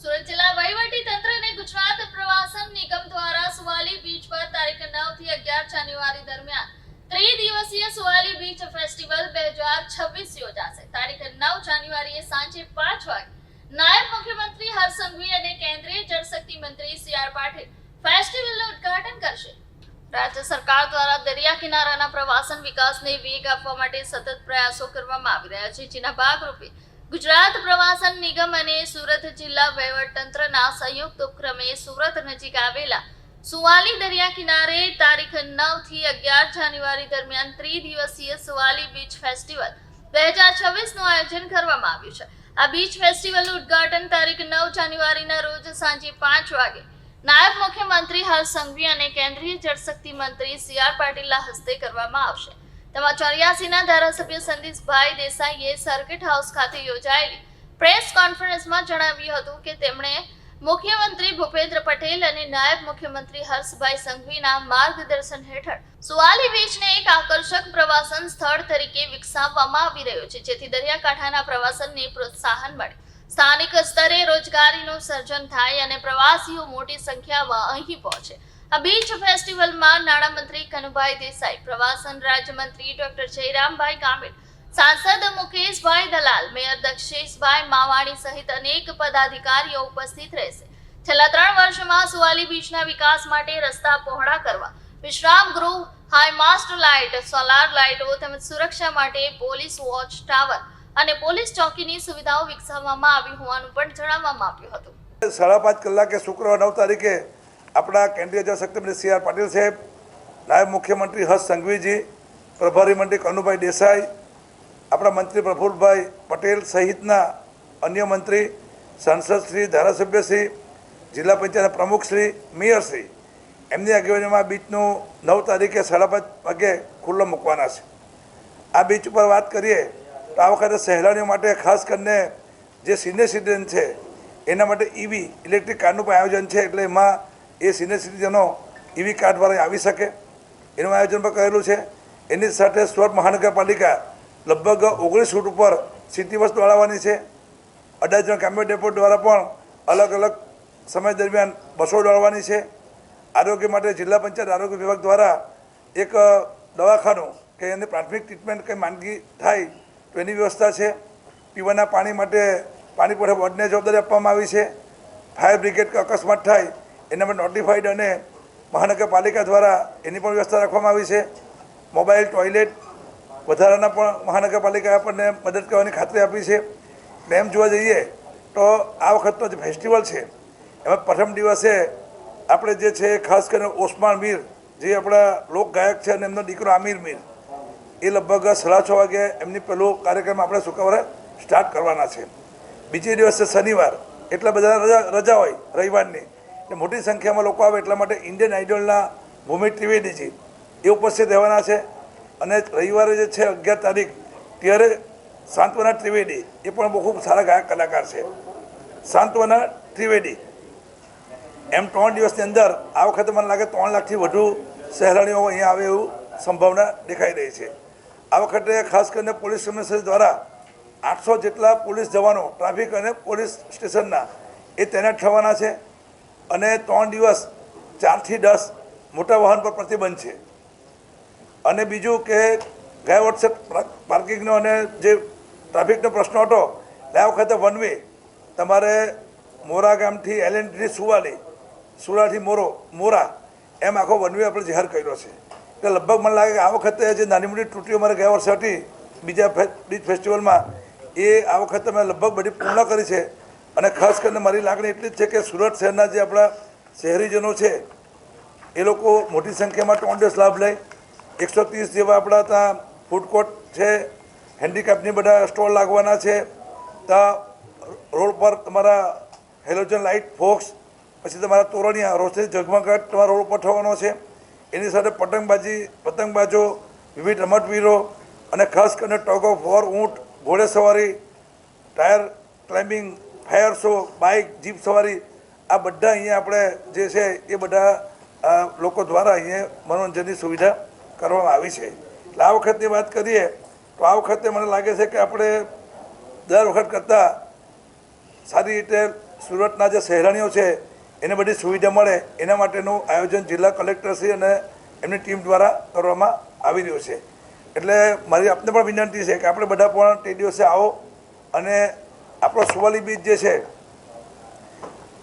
સુરત જિલ્લા વહીવટી તંત્ર અને ગુજરાત પ્રવાસન નિગમ દ્વારા સુવાલી બીચ પર તારીખ નવથી અગિયાર જાન્યુઆરી દરમિયાન ત્રિદિવસીય સુવાલી બીચ ફેસ્ટિવલ બે હજાર છવ્વીસ યોજાશે. તારીખ નવ જાન્યુઆરીએ સાંજે પાંચ વાગે નાયબ મુખ્યમંત્રી હર્ષ અને કેન્દ્રીય જળશક્તિ મંત્રી સી આર પાટીલ ફેસ્ટિવલનું ઉદ્ઘાટન કરશે. રાજ્ય સરકાર દ્વારા દરિયા કિનારાના પ્રવાસન વિકાસને વેગ આપવા માટે સતત પ્રયાસો કરવામાં આવી રહ્યા છે. જેના ભાગરૂપે ગુજરાત પ્રવાસન નિગમ અને સુરત જિલ્લા વહીવટતંત્રના સંયુક્ત ઉપક્રમે સુરત નજીક આવેલા સુવાલી દરિયા કિનારે તારીખ નવથી અગિયાર જાન્યુઆરી દરમિયાન ત્રિદિવસીય સુવાલી બીચ ફેસ્ટિવલ બે હજાર છવ્વીસનું આયોજન કરવામાં આવ્યું છે. આ બીચ ફેસ્ટિવલનું ઉદ્ઘાટન તારીખ નવ જાન્યુઆરીના રોજ સાંજે પાંચ વાગે. નાયબ મુખ્યમંત્રી હર્ષ સંઘવી અને કેન્દ્રીય જળશક્તિ મંત્રી સી આર પાટીલના હસ્તે કરવામાં આવશે. તેમાં ચોર્યાસીના ધારાસભ્ય સંદીપભાઈ દેસાઈએ સર્કિટ હાઉસ ખાતે યોજાયેલી પ્રેસ કોન્ફરન્સમાં જણાવ્યું હતું કે તેમણે મુખ્યમંત્રી ભૂપેન્દ્ર પટેલ અને નાયબ મુખ્યમંત્રી હર્ષભાઈ સંઘવીના માર્ગદર્શન હેઠળ સુવાલી બીચને એક આકર્ષક પ્રવાસન સ્થળ તરીકે વિકસાવવામાં આવી રહ્યો છે, જેથી દરિયાકાંઠાના પ્રવાસનને પ્રોત્સાહન મળે. સ્થાનિક સ્તરે રોજગારીનું સર્જન થાય અને પ્રવાસીઓ મોટી સંખ્યામાં અહીં પહોંચે. આ બીચ ફેસ્ટિવલમાં નાણામંત્રી કનુભાઈ દેસાઈ, પ્રવાસન રાજ્યમંત્રી ડોક્ટર જયરામભાઈ કામિલ સાંસદ મુકેશભાઈ દલાલ, મેયર દક્ષેશભાઈ માવાણી સહિત અનેક પદાધિકારીઓ ઉપસ્થિત રહેશે. છેલ્લા ત્રણ વર્ષમાં સુવાલી બીચના વિકાસ માટે રસ્તા પહોળા કરવા, વિશ્રામ ગૃહ હાઈ માસ્ટ લાઇટ સોલાર લાઇટો તેમજ સુરક્ષા માટે પોલીસ વોચ ટાવર અને પોલીસ ચોકીની સુવિધાઓ વિકસાવવામાં આવી હોવાનું પણ જણાવવામાં આવ્યું હતું. સાડા પાંચ કલાકે શુક્રવાર નવ તારીખે આપણા કેન્દ્રીય જળશક્તિ મંત્રી સી આર પાટીલ સાહેબ, નાયબ મુખ્યમંત્રી હર્ષ સંઘવીજી, પ્રભારી મંત્રી કનુભાઈ દેસાઈ, આપણા મંત્રી પ્રફુલભાઈ પટેલ સહિતના અન્ય મંત્રી સાંસદશ્રી ધારાસભ્યશ્રી જિલ્લા પંચાયતના પ્રમુખશ્રી મેયરશ્રી એમની આગેવાનીમાં બીચનું નવ તારીખે સાડા પાંચ વાગે ખુલ્લો મૂકવાના છે. આ બીચ ઉપર વાત કરીએ તો આ વખતે સહેલાણીઓ માટે ખાસ કરીને જે સિનિયર સિટીઝન છે, એના માટે ઈવી, ઇલેક્ટ્રિક કારનું પણ આયોજન છે, એટલે એમાં એ સિનિયર સિટીઝનો ઈવી કાર્ડ દ્વારા આવી શકે. એનું આયોજન પણ કરેલું છે. એની સાથે સુરત મહાનગરપાલિકા લગભગ ઓગણીસ ફૂટ ઉપર સિટી બસ દોડાવવાની છે. અડાજણ કામ્યો ડેપો દ્વારા પણ અલગ અલગ સમય દરમિયાન બસો દોડવાની છે. આરોગ્ય માટે જિલ્લા પંચાયત આરોગ્ય વિભાગ દ્વારા એક દવાખાનું કે એની પ્રાથમિક ટ્રીટમેન્ટ કંઈ માંદગી થાય તો એની વ્યવસ્થા છે. પીવાના પાણી માટે પાણી પુરવઠા બોર્ડને જવાબદારી આપવામાં આવી છે. ફાયર બ્રિગેડ અકસ્માત થાય એના માટે નોટિફાઈડ અને મહાનગરપાલિકા દ્વારા એની પણ વ્યવસ્થા રાખવામાં આવી છે. મોબાઈલ ટોયલેટ વધારાના પણ મહાનગરપાલિકાએ આપણને મદદ કરવાની ખાતરી આપી છે. ને એમ જોવા જઈએ તો આ વખતનો જે ફેસ્ટિવલ છે, એમાં પ્રથમ દિવસે આપણે જે છે, ખાસ કરીને ઓસમાન મીર, જે આપણા લોક ગાયક છે અને એમનો દીકરો આમિર મીર, એ લગભગ સાડા છ વાગે એમની પેલો કાર્યક્રમ આપણે શુક્રવારે સ્ટાર્ટ કરવાના છે. બીજે દિવસે શનિવાર, એટલા બધા રજા રજા હોય રવિવારની એટલે મોટી સંખ્યામાં લોકો આવે એટલા માટે ઇન્ડિયન આઇડલના ભૂમિ ત્રિવેદીજી એ ઉપસ્થિત રહેવાના છે. અને રવિવારે જે છે અગિયાર તારીખ, ત્યારે સાંત્વના ત્રિવેદી એ પણ બહુ ખૂબ સારા ગાયક કલાકાર છે. સાંત્વના ત્રિવેદી એમ ત્રણ દિવસની અંદર આ વખતે મને લાગે ત્રણ લાખથી વધુ સહેલાણીઓ અહીંયા આવે એવું સંભાવના દેખાઈ રહી છે. આ વખતે ખાસ કરીને પોલીસ કમિશનર દ્વારા આઠસો જેટલા પોલીસ જવાનો, ટ્રાફિક અને પોલીસ સ્ટેશનના, એ તૈનાત થવાના છે. અને ત્રણ દિવસ, ચારથી દસ મોટા વાહન પર પ્રતિબંધ છે. અને બીજું કે ગયા વર્ષે પાર્કિંગનો અને જે ટ્રાફિકનો પ્રશ્ન હતો, ગયા વખતે વન વે તમારે મોરા ગામથી એલએનથી સુવાલી સુરાથી મોરો, મોરા, એમ આખો વન વે આપણે જાહેર કર્યો છે. એટલે લગભગ મને લાગે કે આ વખતે જે નાની મોટી ત્રુટીઓ મારે ગયા વર્ષે હતી, બીજા બીજ ફેસ્ટિવલમાં, એ આ વખતે મેં લગભગ બધી પૂર્ણ કરી છે. અને ખાસ કરીને મારી લાગણી એટલી જ છે કે સુરત શહેરના જે આપણા શહેરીજનો છે, એ લોકો મોટી સંખ્યામાં દિવસ લાભ લે. એકસો ત્રીસ જેવા આપણા ત્યાં ફૂડ કોર્ટ છે હેન્ડીક્રાફ્ટની બધા સ્ટોલ લાગવાના છે. ત્યાં રોડ પર તમારા હેલોજન લાઇટ ફોક્સ પછી તમારા તોરણિયા, રોશની, ઝગમગાટ તમારા રોડ પર થવાનો છે. એની સાથે પતંગબાજી, પતંગબાજો, વિવિધ રમતવીરો અને ખાસ કરીને ટોગ ઓફ વોર, ઊંટ ઘોડે સવારી tyre climbing fire show, bike, jeep સવારી, આ બધા અહીંયા આપણે જે છે એ બધા લોકો દ્વારા અહીંયા મનોરંજનની સુવિધા કરવામાં આવી છે. એટલે આ વખતની વાત કરીએ, તો આ વખતે મને લાગે છે કે આપણે દર વખત કરતાં સારી રીતે સુરતના જે શહેરાણીઓ છે, એને બધી સુવિધા મળે, એના માટેનું આયોજન જિલ્લા કલેક્ટરશ્રી અને એમની ટીમ દ્વારા કરવામાં આવી રહ્યું છે. એટલે મારી આપને પણ વિનંતી છે કે આપણે બધા પણ તે દિવસે આવો અને આપણો સુવાલી બીચ જે છે,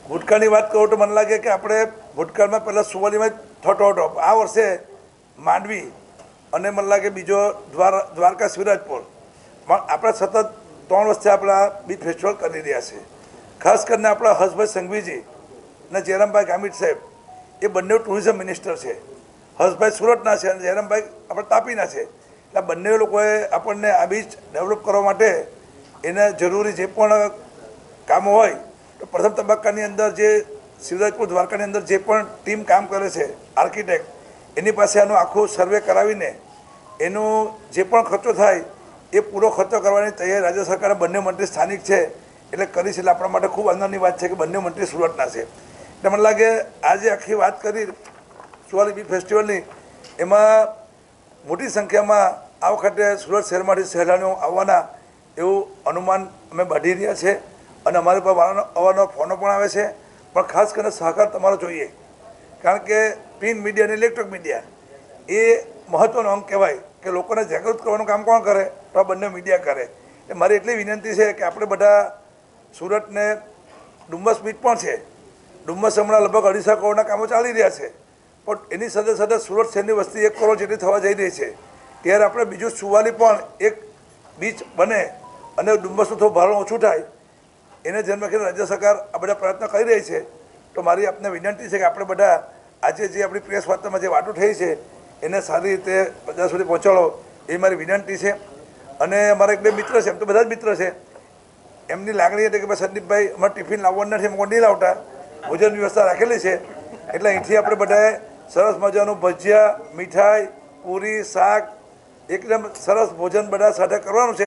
ભૂતકાળની વાત કરું તો મને લાગે કે આપણે ભૂતકાળમાં પહેલાં સુવાલીમાં જ થતો હતો. આ વર્ષે માંડવી અને મને લાગે બીજો દ્વાર, દ્વારકા શિવરાજપુર પણ આપણે સતત ત્રણ વર્ષથી આપણા બીચ ફેસ્ટિવલ કરી રહ્યા છે. ખાસ કરીને આપણા હર્ષભાઈ સંઘવીજી અને જયરામભાઈ ગામિત સાહેબ, એ બંને ટુરિઝમ મિનિસ્ટર છે. હર્ષભાઈ સુરતના છે અને જયરામભાઈ આપણે તાપીના છે. એટલે બંને લોકોએ આપણને આ બીચ ડેવલપ કરવા માટે એને જરૂરી જે પણ કામો હોય, તો પ્રથમ તબક્કાની અંદર જે શિવરાજપુર દ્વારકાની અંદર જે પણ ટીમ કામ કરે છે, આર્કિટેક્ટ, એની પાસે આનું આખું સર્વે કરાવીને એનો જે પણ ખર્ચો થાય, એ પૂરો ખર્ચો કરવાની તૈયારી રાજ્ય સરકારે બંને મંત્રી સ્થાનિક છે, એટલે કરી છે એટલે આપણા માટે ખૂબ આનંદની વાત છે કે બંને મંત્રી સુરતના છે. એટલે મને લાગે આજે આખી વાત કરી, સુવાલી બી ફેસ્ટિવલની, એમાં મોટી સંખ્યામાં આ વખતે સુરત શહેરમાંથી સહેલાણીઓ આવવાના એવું અનુમાન અમે બાંધી રહ્યા છે અને અમારી પર અવારનવાર ફોનો પણ આવે છે. પણ ખાસ કરીને સહકાર તમારો જોઈએ. કારણ કે પ્રિન્ટ મીડિયા અને ઇલેક્ટ્રોનિક મીડિયા એ મહત્ત્વનો અંગ કહેવાય કે લોકોને જાગૃત કરવાનું કામ કોણ કરે? તો આ બંને મીડિયા કરે. એ મારી એટલી વિનંતી છે કે આપણે બધા સુરતને ડુમ્મસ બીચ પણ છે. ડુમ્મસ હમણાં લગભગ અઢીસો કરોડના કામો ચાલી રહ્યા છે. પણ એની સાથે સાથે સુરત શહેરની વસ્તી એક કરોડ જેટલી થવા જઈ રહી છે. ત્યારે આપણે બીજું સુવાલી પણ એક બીચ બને અને ડુમ્મસનું થોડું ભારણ ઓછું થાય, એને ધ્યાનમાં રાખીને રાજ્ય સરકાર આ બધા પ્રયત્ન કરી રહી છે. તો મારી આપને વિનંતી છે કે આપણે બધા આજે જે આપણી પ્રેસ વાર્તામાં જે વાતો થઈ છે, એને સારી રીતે પ્રજા સુધી પહોંચાડો, એ મારી વિનંતી છે. અને અમારા એક બે મિત્ર છે, એમ તો બધા જ મિત્ર છે. એમની લાગણી હતી કે ભાઈ સંદીપભાઈ અમારે ટિફિન લાવવાનું નથી, અમે નહીં લાવતા. ભોજન વ્યવસ્થા રાખેલી છે. એટલે અહીંથી આપણે બધાએ સરસ મજાનું ભજીયા, મીઠાઈ, પૂરી, શાક, એકદમ સરસ ભોજન બધા સાથે કરવાનું છે.